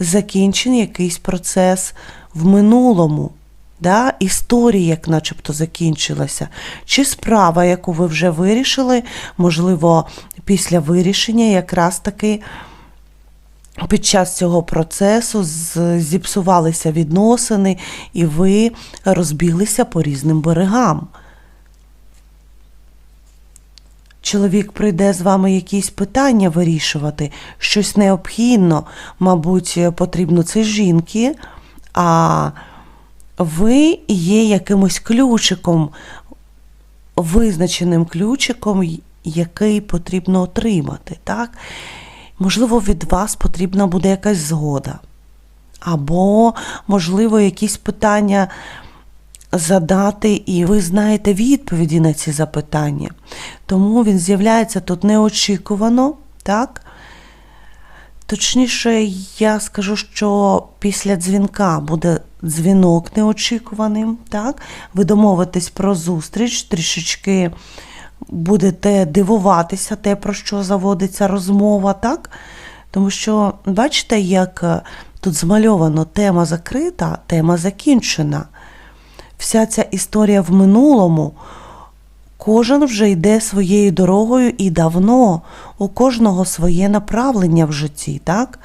закінчений якийсь процес в минулому. Да? Історія, як начебто закінчилася, чи справа, яку ви вже вирішили, можливо, після вирішення якраз таки під час цього процесу зіпсувалися відносини, і ви розбіглися по різним берегам. Чоловік прийде з вами якісь питання вирішувати, щось необхідно, мабуть, потрібно це жінки, а ви є якимось ключиком, визначеним ключиком, який потрібно отримати. Так? Можливо, від вас потрібна буде якась згода. Або, можливо, якісь питання задати, і ви знаєте відповіді на ці запитання. Тому він з'являється тут неочікувано, так? Точніше, я скажу, що після дзвінка буде дзвінок неочікуваним, так? Ви домовитесь про зустріч, трішечки будете дивуватися те, про що заводиться розмова, так? Тому що, бачите, як тут змальовано тема закрита, тема закінчена. Вся ця історія в минулому. Кожен вже йде своєю дорогою і давно у кожного своє направлення в житті, так?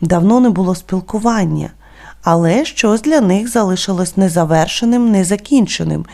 Давно не було спілкування, але щось для них залишилось незавершеним, незакінченим.